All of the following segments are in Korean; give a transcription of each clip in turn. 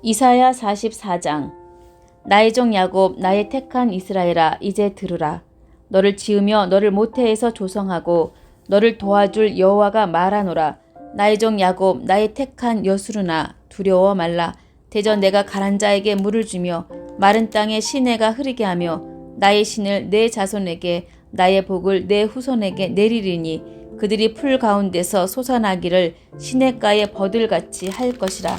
이사야 44장. 나의 종 야곱 나의 택한 이스라엘아 이제 들으라. 너를 지으며 너를 모태에서 조성하고 너를 도와줄 여호와가 말하노라. 나의 종 야곱 나의 택한 여수르나 두려워 말라. 대전 내가 가란 자에게 물을 주며 마른 땅에 시내가 흐르게 하며 나의 신을 내 자손에게 나의 복을 내 후손에게 내리리니 그들이 풀 가운데서 솟아나기를 시냇가에 버들같이 할 것이라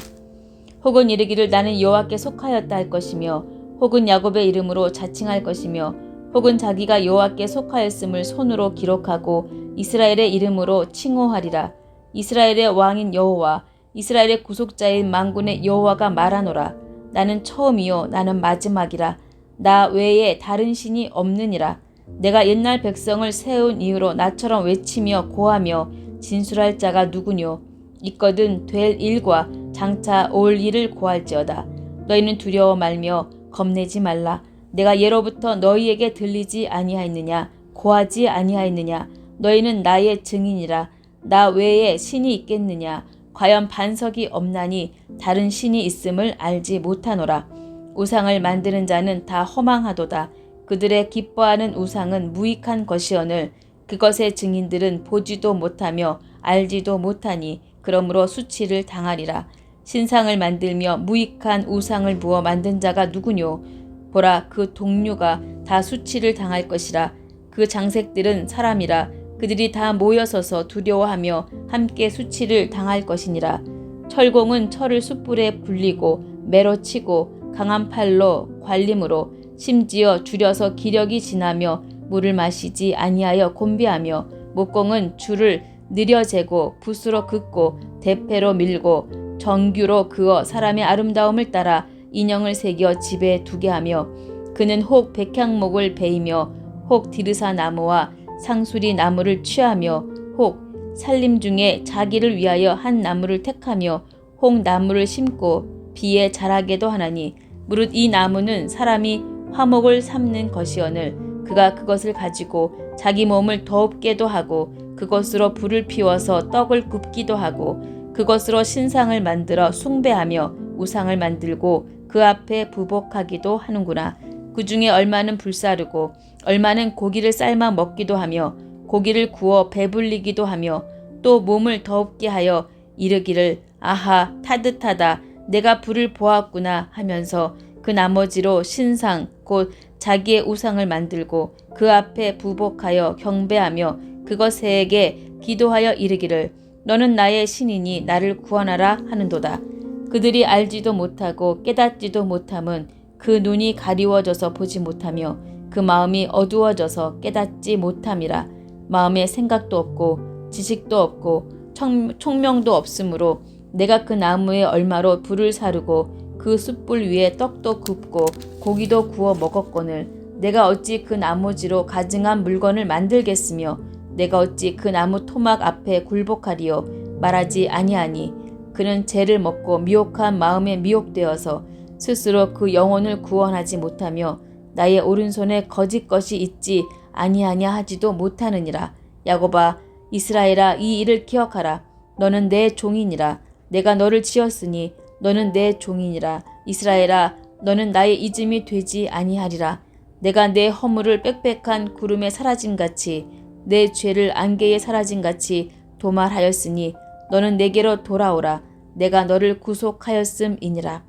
혹은 이르기를 나는 여호와께 속하였다 할 것이며 혹은 야곱의 이름으로 자칭할 것이며 혹은 자기가 여호와께 속하였음을 손으로 기록하고 이스라엘의 이름으로 칭호하리라. 이스라엘의 왕인 여호와 이스라엘의 구속자인 만군의 여호와가 말하노라. 나는 처음이요 나는 마지막이라. 나 외에 다른 신이 없느니라. 내가 옛날 백성을 세운 이후로 나처럼 외치며 고하며 진술할 자가 누구뇨? 있거든 될 일과 장차 올 일을 고할지어다. 너희는 두려워 말며 겁내지 말라. 내가 예로부터 너희에게 들리지 아니하였느냐? 고하지 아니하였느냐? 너희는 나의 증인이라. 나 외에 신이 있겠느냐? 과연 반석이 없나니 다른 신이 있음을 알지 못하노라. 우상을 만드는 자는 다 허망하도다. 그들의 기뻐하는 우상은 무익한 것이오늘 그것의 증인들은 보지도 못하며 알지도 못하니 그러므로 수치를 당하리라 신상을 만들며 무익한 우상을 부어 만든 자가 누구뇨? 보라 그 동류가 다 수치를 당할 것이라. 그 장색들은 사람이라. 그들이 다 모여서서 두려워하며 함께 수치를 당할 것이니라. 철공은 철을 숯불에 불리고 매로 치고 강한 팔로 관림으로 심지어 줄여서 기력이 지나며 물을 마시지 아니하여 곤비하며 목공은 줄을 느려 재고 붓으로 긋고 대패로 밀고 정규로 그어 사람의 아름다움을 따라 인형을 새겨 집에 두게 하며 그는 혹 백향목을 베이며 혹 디르사 나무와 상수리 나무를 취하며 혹 살림 중에 자기를 위하여 한 나무를 택하며 혹 나무를 심고 비에 자라게도 하나니 무릇 이 나무는 사람이 화목을 삼는 것이오늘 그가 그것을 가지고 자기 몸을 더웁게도 하고 그것으로 불을 피워서 떡을 굽기도 하고 그것으로 신상을 만들어 숭배하며 우상을 만들고 그 앞에 부복하기도 하는구나. 그 중에 얼마는 불사르고 얼마는 고기를 삶아 먹기도 하며 고기를 구워 배불리기도 하며 또 몸을 더웁게 하여 이르기를 아하 타듯하다 내가 불을 보았구나 하면서 그 나머지로 신상 곧 자기의 우상을 만들고 그 앞에 부복하여 경배하며 그것에게 기도하여 이르기를 너는 나의 신이니 나를 구원하라 하는도다. 그들이 알지도 못하고 깨닫지도 못함은 그 눈이 가리워져서 보지 못하며 그 마음이 어두워져서 깨닫지 못함이라 마음에 생각도 없고 지식도 없고 청, 총명도 없으므로 내가 그 나무에 얼마로 불을 사르고 그 숯불 위에 떡도 굽고 고기도 구워 먹었거늘 내가 어찌 그 나무지로 가증한 물건을 만들겠으며 내가 어찌 그 나무 토막 앞에 굴복하리요? 말하지 아니하니 그는 죄를 먹고 미혹한 마음에 미혹되어서 스스로 그 영혼을 구원하지 못하며 나의 오른손에 거짓 것이 있지 아니하냐 하지도 못하느니라. 야곱아 이스라엘아 이 일을 기억하라. 너는 내 종이니라. 내가 너를 지었으니 너는 내 종이니라. 이스라엘아 너는 나의 이즘이 되지 아니하리라. 내가 내 허물을 빽빽한 구름에 사라진 같이 내 죄를 안개에 사라진 같이 도말하였으니 너는 내게로 돌아오라. 내가 너를 구속하였음이니라.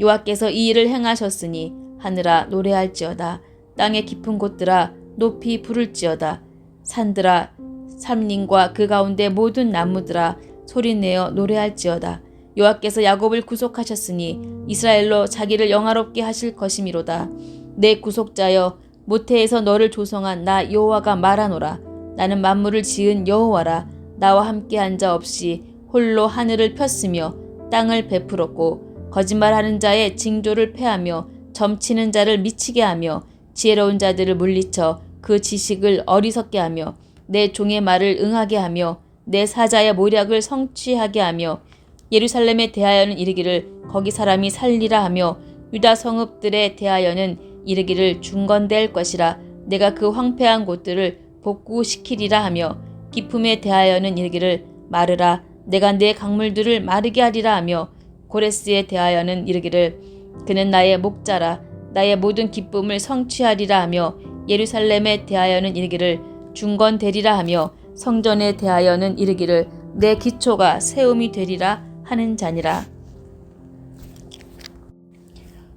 여호와께서 이 일을 행하셨으니 하늘아 노래할지어다. 땅의 깊은 곳들아 높이 부를지어다. 산들아 삼림과 그 가운데 모든 나무들아 소리내어 노래할지어다. 여호와께서 야곱을 구속하셨으니 이스라엘로 자기를 영화롭게 하실 것이미로다. 내 구속자여 모태에서 너를 조성한 나 여호와가 말하노라 나는 만물을 지은 여호와라. 나와 함께 한자 없이 홀로 하늘을 폈으며 땅을 베풀었고 거짓말하는 자의 징조를 패하며 점치는 자를 미치게 하며 지혜로운 자들을 물리쳐 그 지식을 어리석게 하며 내 종의 말을 응하게 하며 내 사자의 모략을 성취하게 하며 예루살렘에 대하여는 이르기를 거기 사람이 살리라 하며 유다 성읍들에 대하여는 이르기를 중건될 것이라. 내가 그 황폐한 곳들을 복구시키리라 하며 기품에 대하여는 이르기를 마르라 내가 내 강물들을 마르게 하리라 하며 고레스에 대하여는 이르기를 그는 나의 목자라 나의 모든 기쁨을 성취하리라 하며 예루살렘에 대하여는 이르기를 중건되리라 하며 성전에 대하여는 이르기를 내 기초가 세움이 되리라 하는 자니라.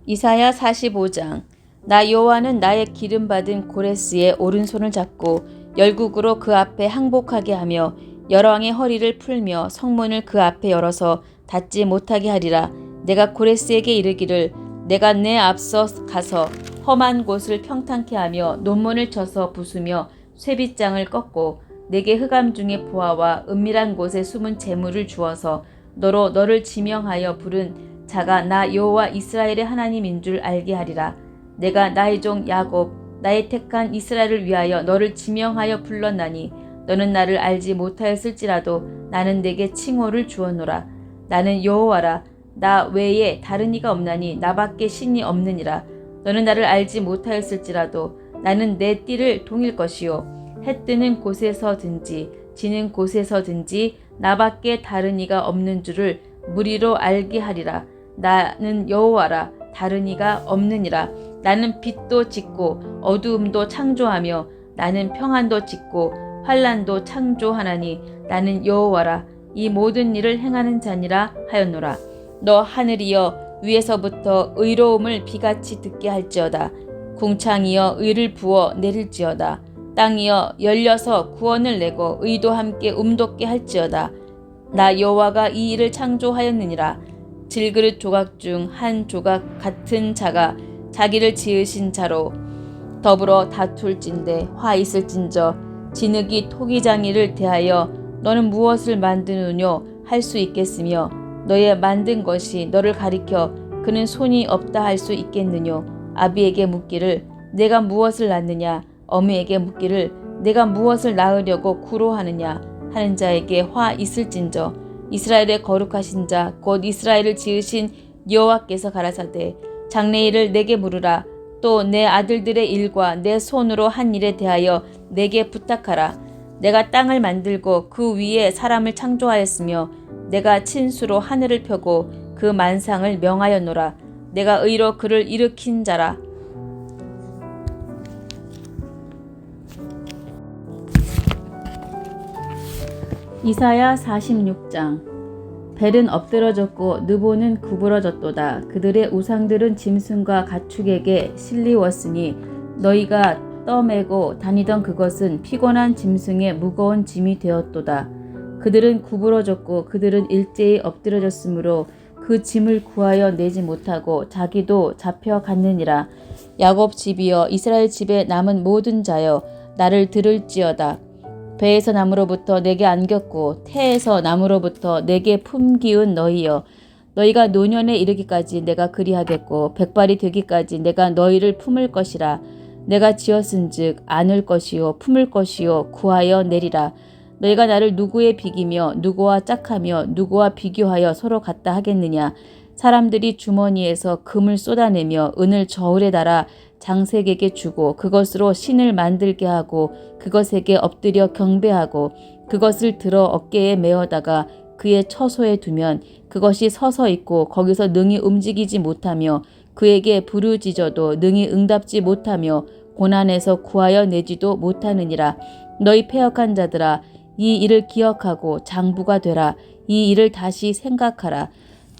이사야 45장 나 여호와는 나의 기름 받은 고레스의 오른손을 잡고 열국으로 그 앞에 항복하게 하며 열왕의 허리를 풀며 성문을 그 앞에 열어서 닫지 못하게 하리라 내가 고레스에게 이르기를 내가 내 앞서 가서 험한 곳을 평탄케 하며 논문을 쳐서 부수며 쇠빗장을 꺾고 내게 흑암 중에 보아와 은밀한 곳에 숨은 재물을 주어서 너로 너를 지명하여 부른 자가 나 여호와 이스라엘의 하나님인 줄 알게 하리라. 내가 나의 종 야곱 나의 택한 이스라엘을 위하여 너를 지명하여 불렀나니 너는 나를 알지 못하였을지라도 나는 내게 칭호를 주었노라. 나는 여호와라. 나 외에 다른 이가 없나니 나밖에 신이 없느니라. 너는 나를 알지 못하였을지라도 나는 내 띠를 동일 것이요 해 뜨는 곳에서든지 지는 곳에서든지 나밖에 다른 이가 없는 줄을 무리로 알게 하리라. 나는 여호와라 다른 이가 없느니라. 나는 빛도 짓고 어두움도 창조하며 나는 평안도 짓고 환란도 창조하나니 나는 여호와라 이 모든 일을 행하는 자니라 하였노라. 너 하늘이여 위에서부터 의로움을 비같이 듣게 할지어다. 궁창이여 의를 부어 내릴지어다. 땅이여 열려서 구원을 내고 의도 함께 움돋게 할지어다. 나 여호와가 이 일을 창조하였느니라. 질그릇 조각 중 한 조각 같은 자가 자기를 지으신 자로 더불어 다툴진대 화 있을진저 진흙이 토기장이를 대하여 너는 무엇을 만드느뇨? 할 수 있겠으며 너의 만든 것이 너를 가리켜 그는 손이 없다 할 수 있겠느뇨? 아비에게 묻기를 내가 무엇을 낳느냐? 어미에게 묻기를 내가 무엇을 낳으려고 구로하느냐? 하는 자에게 화 있을진저 이스라엘의 거룩하신 자 곧 이스라엘을 지으신 여호와께서 가라사대 장래일을 내게 물으라. 또 내 아들들의 일과 내 손으로 한 일에 대하여 내게 부탁하라. 내가 땅을 만들고 그 위에 사람을 창조하였으며 내가 친수로 하늘을 펴고 그 만상을 명하였노라. 내가 의로 그를 일으킨 자라. 이사야 46장 벨은 엎드러졌고 느보는 구부러졌도다. 그들의 우상들은 짐승과 가축에게 실리웠으니 너희가 떠매고 다니던 그것은 피곤한 짐승의 무거운 짐이 되었도다. 그들은 구부러졌고 그들은 일제히 엎드러졌으므로 그 짐을 구하여 내지 못하고 자기도 잡혀갔느니라. 야곱 집이여 이스라엘 집에 남은 모든 자여 나를 들을지어다. 배에서 나무로부터 내게 안겼고 태에서 나무로부터 내게 품기운 너희여 너희가 노년에 이르기까지 내가 그리하겠고 백발이 되기까지 내가 너희를 품을 것이라. 내가 지었은즉 안을 것이요 품을 것이요 구하여 내리라. 너희가 나를 누구에 비기며 누구와 짝하며 누구와 비교하여 서로 같다 하겠느냐 사람들이 주머니에서 금을 쏟아내며 은을 저울에 달아 장색에게 주고 그것으로 신을 만들게 하고 그것에게 엎드려 경배하고 그것을 들어 어깨에 메어다가 그의 처소에 두면 그것이 서서 있고 거기서 능히 움직이지 못하며 그에게 부르짖어도 능히 응답지 못하며 고난에서 구하여 내지도 못하느니라. 너희 폐역한 자들아 이 일을 기억하고 장부가 되라. 이 일을 다시 생각하라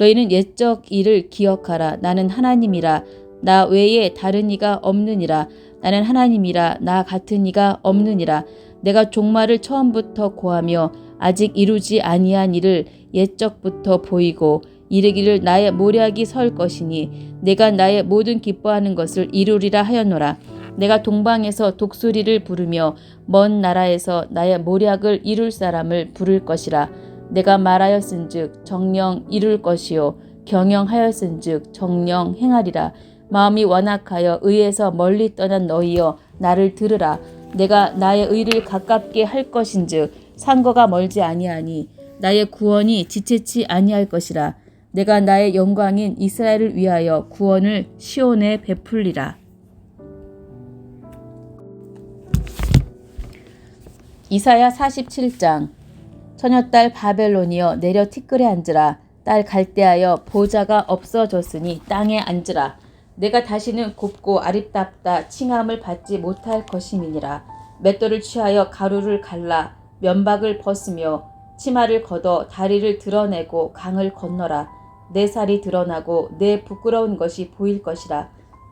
너희는 옛적 일을 기억하라 나는 하나님이라 나 외에 다른 이가 없느니라. 나는 하나님이라 나 같은 이가 없느니라. 내가 종말을 처음부터 고하며 아직 이루지 아니한 일을 옛적부터 보이고 이르기를 나의 모략이 설 것이니 내가 나의 모든 기뻐하는 것을 이루리라 하였노라. 내가 동방에서 독수리를 부르며 먼 나라에서 나의 모략을 이룰 사람을 부를 것이라. 내가 말하였은즉 정령 이룰 것이요. 경영하였은즉 정령 행하리라. 마음이 완악하여 의에서 멀리 떠난 너희여 나를 들으라. 내가 나의 의를 가깝게 할 것인즉 상거가 멀지 아니하니 나의 구원이 지체치 아니할 것이라. 내가 나의 영광인 이스라엘을 위하여 구원을 시온에 베풀리라. 이사야 47장 처녀딸 바벨론이여 내려 티끌에 앉으라 딸 갈대하여 보좌가 없어졌으니 땅에 앉으라. 내가 다시는 곱고 아립답다 칭함을 받지 못할 것임이니라. 맷돌을 취하여 가루를 갈라 면박을 벗으며 치마를 걷어 다리를 드러내고 강을 건너라. 내 살이 드러나고 내 부끄러운 것이 보일 것이라.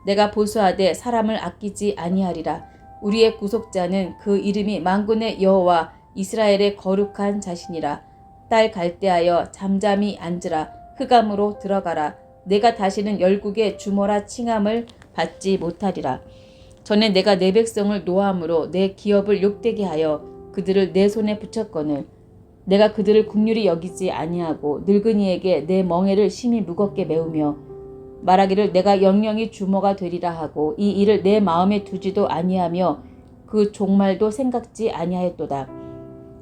내가 보수하되 사람을 아끼지 아니하리라. 우리의 구속자는 그 이름이 만군의 여호와 이스라엘의 거룩한 자신이라. 딸 갈대하여 잠잠히 앉으라. 흑암으로 들어가라. 내가 다시는 열국의 주모라 칭함을 받지 못하리라. 전에 내가 내 백성을 노함으로 내 기업을 욕되게 하여 그들을 내 손에 붙였거늘 내가 그들을 국률이 여기지 아니하고 늙은이에게 내 멍에를 심히 무겁게 메우며 말하기를 내가 영영이 주모가 되리라 하고 이 일을 내 마음에 두지도 아니하며 그 종말도 생각지 아니하였도다.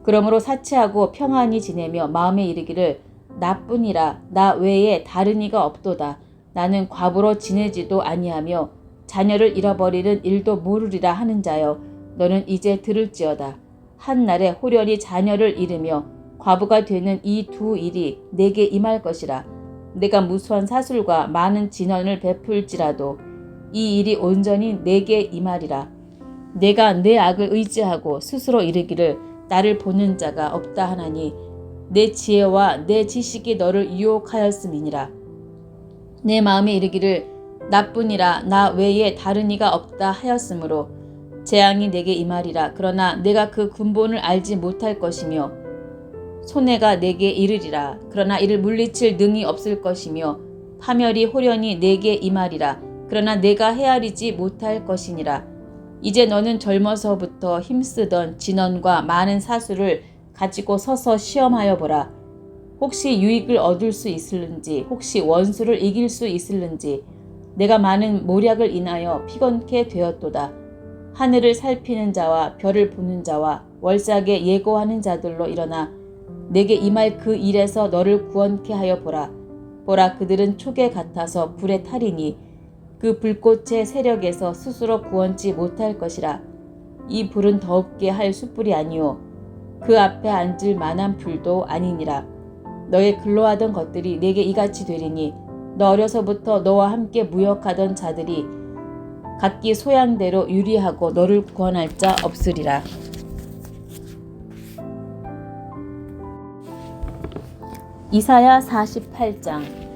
그러므로 사치하고 평안히 지내며 마음에 이르기를 나뿐이라 나 외에 다른 이가 없도다. 나는 과부로 지내지도 아니하며 자녀를 잃어버리는 일도 모르리라 하는 자여 너는 이제 들을지어다. 한 날에 호련히 자녀를 잃으며 과부가 되는 이 두 일이 내게 임할 것이라. 내가 무수한 사술과 많은 진언을 베풀지라도 이 일이 온전히 내게 임하리라. 내가 내 악을 의지하고 스스로 이르기를 나를 보는 자가 없다 하나니 내 지혜와 내 지식이 너를 유혹하였음이니라. 내 마음에 이르기를 나뿐이라 나 외에 다른 이가 없다 하였으므로 재앙이 내게 임하리라. 그러나 내가 그 근본을 알지 못할 것이며 손해가 내게 이르리라. 그러나 이를 물리칠 능이 없을 것이며 파멸이 호련히 내게 임하리라. 그러나 내가 헤아리지 못할 것이니라. 이제 너는 젊어서부터 힘쓰던 진언과 많은 사수를 가지고 서서 시험하여 보라. 혹시 유익을 얻을 수 있을는지, 혹시 원수를 이길 수 있을는지, 내가 많은 모략을 인하여 피곤케 되었도다. 하늘을 살피는 자와 별을 보는 자와 월삭에 예고하는 자들로 일어나 내게 임할 그 일에서 너를 구원케 하여 보라. 보라 그들은 촉에 같아서 불에 타리니 그 불꽃의 세력에서 스스로 구원치 못할 것이라. 이 불은 더럽게 할 숯불이 아니요 그 앞에 앉을 만한 불도 아니니라. 너의 근로하던 것들이 내게 이같이 되리니 너 어려서부터 너와 함께 무역하던 자들이 각기 소양대로 유리하고 너를 구원할 자 없으리라. 이사야 48장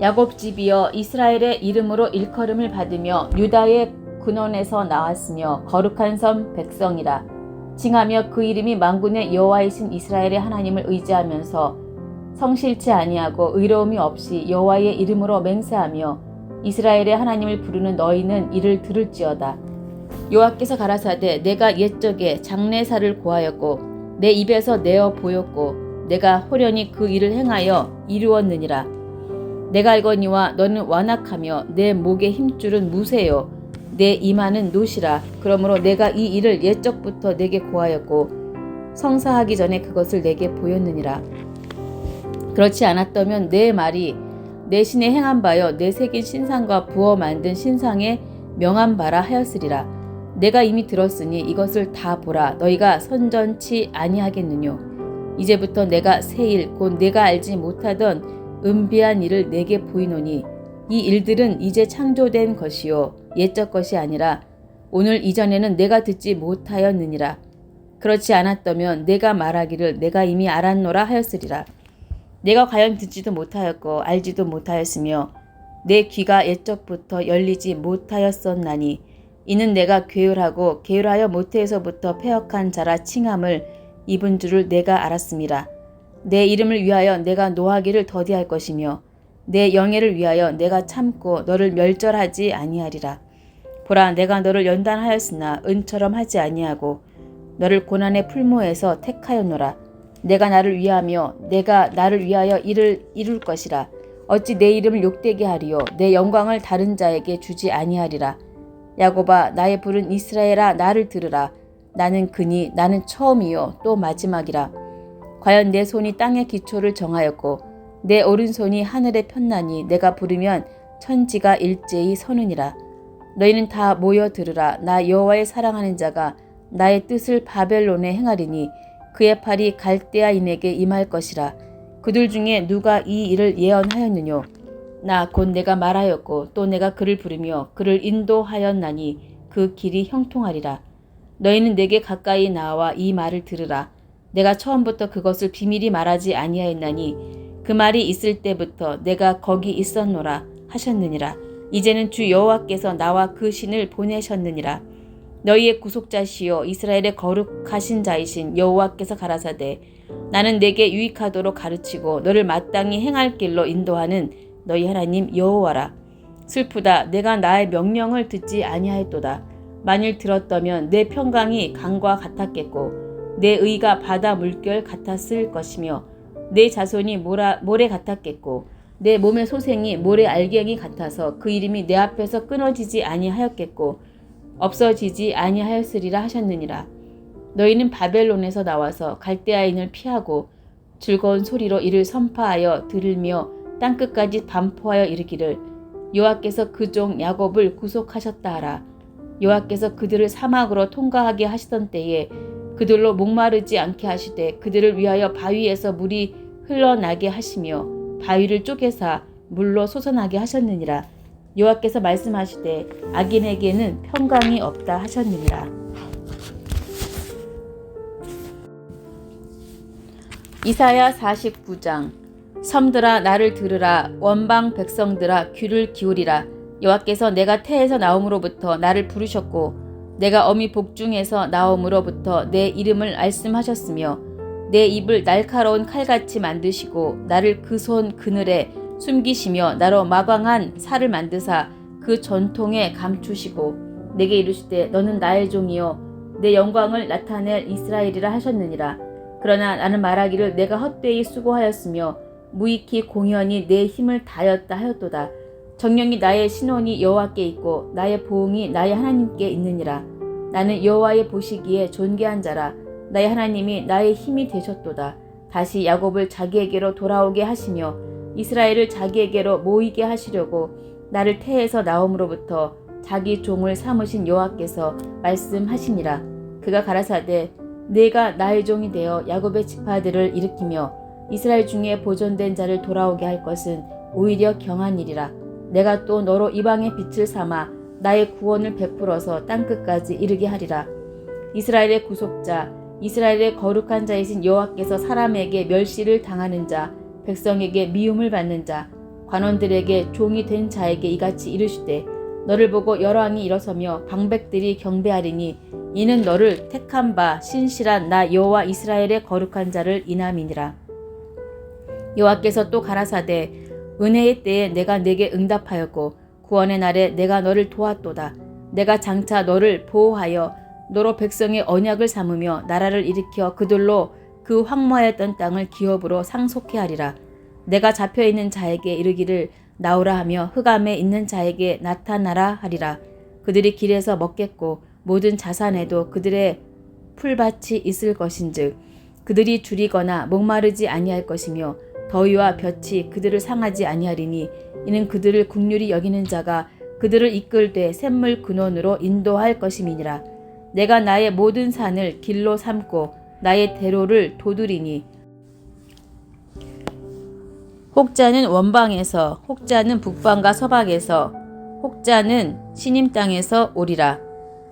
야곱 집이여 이스라엘의 이름으로 일컬음을 받으며 유다의 근원에서 나왔으며 거룩한 섬 백성이라 징하며 그 이름이 만군의 여호와이신 이스라엘의 하나님을 의지하면서 성실치 아니하고 의로움이 없이 여호와의 이름으로 맹세하며 이스라엘의 하나님을 부르는 너희는 이를 들을지어다 여호와께서 가라사대 내가 옛적에 장례사를 고하였고 내 입에서 내어 보였고 내가 호련히 그 일을 행하여 이루었느니라. 내가 알거니와 너는 완악하며 내 목의 힘줄은 무쇠요. 내 이마는 노시라. 그러므로 내가 이 일을 옛적부터 내게 고하였고 성사하기 전에 그것을 내게 보였느니라. 그렇지 않았다면 내 말이 내 신에 행한 바여 내 새긴 신상과 부어 만든 신상에 명한 바라 하였으리라. 내가 이미 들었으니 이것을 다 보라. 너희가 선전치 아니하겠느뇨. 이제부터 내가 새일곧 내가 알지 못하던 은비한 일을 내게 보이노니 이 일들은 이제 창조된 것이요 옛적 것이 아니라 오늘 이전에는 내가 듣지 못하였느니라 그렇지 않았다면 내가 말하기를 내가 이미 알았노라 하였으리라 내가 과연 듣지도 못하였고 알지도 못하였으며 내 귀가 옛적부터 열리지 못하였었나니 이는 내가 괴율하고 괴율하여 모태에서부터 폐역한 자라 칭함을 입은 줄을 내가 알았습니다. 내 이름을 위하여 내가 노하기를 더디할 것이며 내 영예를 위하여 내가 참고 너를 멸절하지 아니하리라. 보라 내가 너를 연단하였으나 은처럼 하지 아니하고 너를 고난의 풀모에서 택하였노라. 내가 나를 위하며 내가 나를 위하여 이를 이룰 것이라. 어찌 내 이름을 욕되게 하리요 내 영광을 다른 자에게 주지 아니하리라. 야고바 나의 부른 이스라엘아 나를 들으라. 나는 그니 나는 처음이요 또 마지막이라. 과연 내 손이 땅의 기초를 정하였고 내 오른손이 하늘에 폈나니 내가 부르면 천지가 일제히 서느니라. 너희는 다 모여 들으라. 나 여호와의 사랑하는 자가 나의 뜻을 바벨론에 행하리니 그의 팔이 갈대아인에게 임할 것이라. 그들 중에 누가 이 일을 예언하였느뇨 나 곧 내가 말하였고 또 내가 그를 부르며 그를 인도하였나니 그 길이 형통하리라 너희는 내게 가까이 나와 이 말을 들으라 내가 처음부터 그것을 비밀히 말하지 아니하였나니 그 말이 있을 때부터 내가 거기 있었노라 하셨느니라. 이제는 주 여호와께서 나와 그 신을 보내셨느니라. 너희의 구속자시요 이스라엘의 거룩하신 자이신 여호와께서 가라사대 나는 내게 유익하도록 가르치고 너를 마땅히 행할 길로 인도하는 너희 하나님 여호와라. 슬프다 내가 나의 명령을 듣지 아니하였도다. 만일 들었다면 내 평강이 강과 같았겠고 내 의가 바다 물결 같았을 것이며 내 자손이 모라, 모래 같았겠고 내 몸의 소생이 모래 알갱이 같아서 그 이름이 내 앞에서 끊어지지 아니하였겠고 없어지지 아니하였으리라 하셨느니라. 너희는 바벨론에서 나와서 갈대아인을 피하고 즐거운 소리로 이를 선파하여 들으며 땅 끝까지 반포하여 이르기를 여호와께서 그 종 야곱을 구속하셨다 하라. 여호와께서 그들을 사막으로 통과하게 하시던 때에 그들로 목마르지 않게 하시되 그들을 위하여 바위에서 물이 흘러나게 하시며 바위를 쪼개사 물로 솟아나게 하셨느니라. 여호와께서 말씀하시되 악인에게는 평강이 없다 하셨느니라. 이사야 49장 섬들아 나를 들으라 원방 백성들아 귀를 기울이라 여호와께서 내가 태에서 나옴으로부터 나를 부르셨고 내가 어미 복중에서 나옴으로부터 내 이름을 말씀하셨으며 내 입을 날카로운 칼같이 만드시고 나를 그 손 그늘에 숨기시며 나로 마광한 살을 만드사 그 전통에 감추시고 내게 이르시되 너는 나의 종이요. 내 영광을 나타낼 이스라엘이라 하셨느니라. 그러나 나는 말하기를 내가 헛되이 수고하였으며 무익히 공연히 내 힘을 다하였다 하였도다. 정령이 나의 신원이 여호와께 있고 나의 보응이 나의 하나님께 있느니라 나는 여호와의 보시기에 존귀한 자라. 나의 하나님이 나의 힘이 되셨도다. 다시 야곱을 자기에게로 돌아오게 하시며 이스라엘을 자기에게로 모이게 하시려고 나를 태에서 나옴으로부터 자기 종을 삼으신 여호와께서 말씀하시니라. 그가 가라사대 내가 나의 종이 되어 야곱의 지파들을 일으키며 이스라엘 중에 보존된 자를 돌아오게 할 것은 오히려 경한 일이라. 내가 또 너로 이방의 빛을 삼아 나의 구원을 베풀어서 땅끝까지 이르게 하리라. 이스라엘의 구속자 이스라엘의 거룩한 자이신 여호와께서 사람에게 멸시를 당하는 자 백성에게 미움을 받는 자 관원들에게 종이 된 자에게 이같이 이르시되 너를 보고 여러 왕이 일어서며 방백들이 경배하리니 이는 너를 택한 바 신실한 나 여호와 이스라엘의 거룩한 자를 인함이니라. 여호와께서 또 가라사대 은혜의 때에 내가 내게 응답하였고 구원의 날에 내가 너를 도왔도다 내가 장차 너를 보호하여 너로 백성의 언약을 삼으며 나라를 일으켜 그들로 그 황무하였던 땅을 기업으로 상속해 하리라. 내가 잡혀 있는 자에게 이르기를 나오라 하며 흑암에 있는 자에게 나타나라 하리라. 그들이 길에서 먹겠고 모든 자산에도 그들의 풀밭이 있을 것인즉 그들이 줄이거나 목마르지 아니할 것이며 더위와 볕이 그들을 상하지 아니하리니 이는 그들을 국률이 여기는 자가 그들을 이끌되 샘물 근원으로 인도할 것임이니라. 내가 나의 모든 산을 길로 삼고 나의 대로를 도두리니. 혹자는 원방에서 혹자는 북방과 서방에서 혹자는 신임 땅에서 오리라.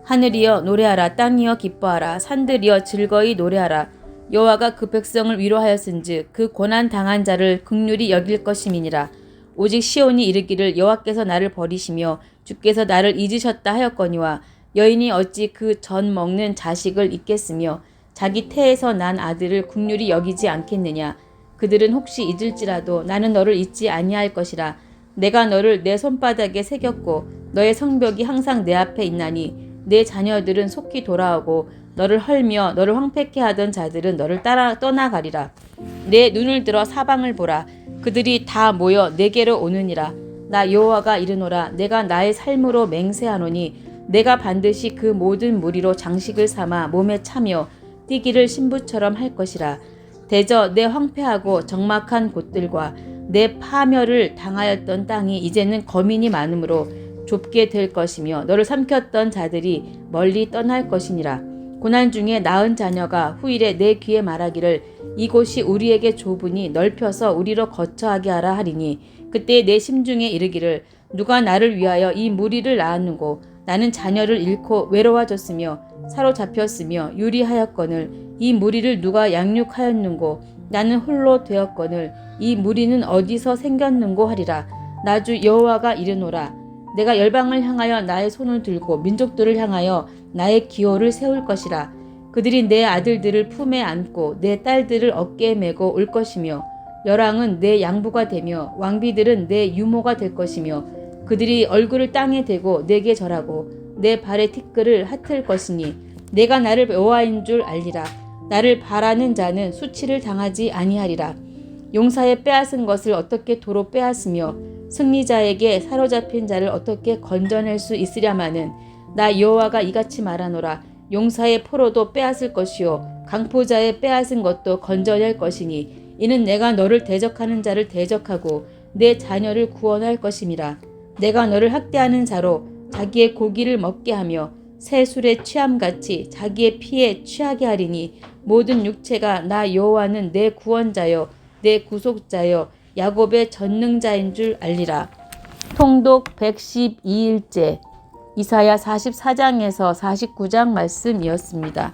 하늘이여 노래하라 땅이여 기뻐하라 산들이여 즐거이 노래하라 여호와가 그 백성을 위로하였은즉 그 고난 당한 자를 극률이 여길 것임이니라. 오직 시온이 이르기를 여호와께서 나를 버리시며 주께서 나를 잊으셨다 하였거니와 여인이 어찌 그 전 먹는 자식을 잊겠으며 자기 태에서 난 아들을 국률이 여기지 않겠느냐? 그들은 혹시 잊을지라도 나는 너를 잊지 아니할 것이라. 내가 너를 내 손바닥에 새겼고 너의 성벽이 항상 내 앞에 있나니 내 자녀들은 속히 돌아오고 너를 헐며 너를 황폐케 하던 자들은 너를 따라 떠나가리라 내 눈을 들어 사방을 보라 그들이 다 모여 내게로 오느니라 나 여호와가 이르노라 내가 나의 삶으로 맹세하노니 내가 반드시 그 모든 무리로 장식을 삼아 몸에 차며 뛰기를 신부처럼 할 것이라. 대저 내 황폐하고 적막한 곳들과 내 파멸을 당하였던 땅이 이제는 거민이 많으므로 좁게 될 것이며 너를 삼켰던 자들이 멀리 떠날 것이니라. 고난 중에 낳은 자녀가 후일에 내 귀에 말하기를 이곳이 우리에게 좁으니 넓혀서 우리로 거처하게 하라 하리니 그때 내 심중에 이르기를 누가 나를 위하여 이 무리를 낳았는고? 나는 자녀를 잃고 외로워졌으며 사로잡혔으며 유리하였거늘 이 무리를 누가 양육하였는고? 나는 홀로 되었거늘 이 무리는 어디서 생겼는고 하리라. 나주 여호와가 이르노라. 내가 열방을 향하여 나의 손을 들고 민족들을 향하여 나의 기호를 세울 것이라. 그들이 내 아들들을 품에 안고 내 딸들을 어깨에 메고 올 것이며 열왕은 내 양부가 되며 왕비들은 내 유모가 될 것이며 그들이 얼굴을 땅에 대고 내게 절하고 내 발의 티끌을 핫을 것이니 내가 나를 여호와인 줄 알리라. 나를 바라는 자는 수치를 당하지 아니하리라. 용사의 빼앗은 것을 어떻게 도로 빼앗으며 승리자에게 사로잡힌 자를 어떻게 건져낼 수 있으랴마는 나 여호와가 이같이 말하노라. 용사의 포로도 빼앗을 것이요. 강포자의 빼앗은 것도 건져낼 것이니 이는 내가 너를 대적하는 자를 대적하고 내 자녀를 구원할 것임이라. 내가 너를 학대하는 자로 자기의 고기를 먹게 하며 새 술에 취함같이 자기의 피에 취하게 하리니 모든 육체가 나 여호와는 내 구원자여 내 구속자여 야곱의 전능자인 줄 알리라. 통독 112일째 이사야 44장에서 49장 말씀이었습니다.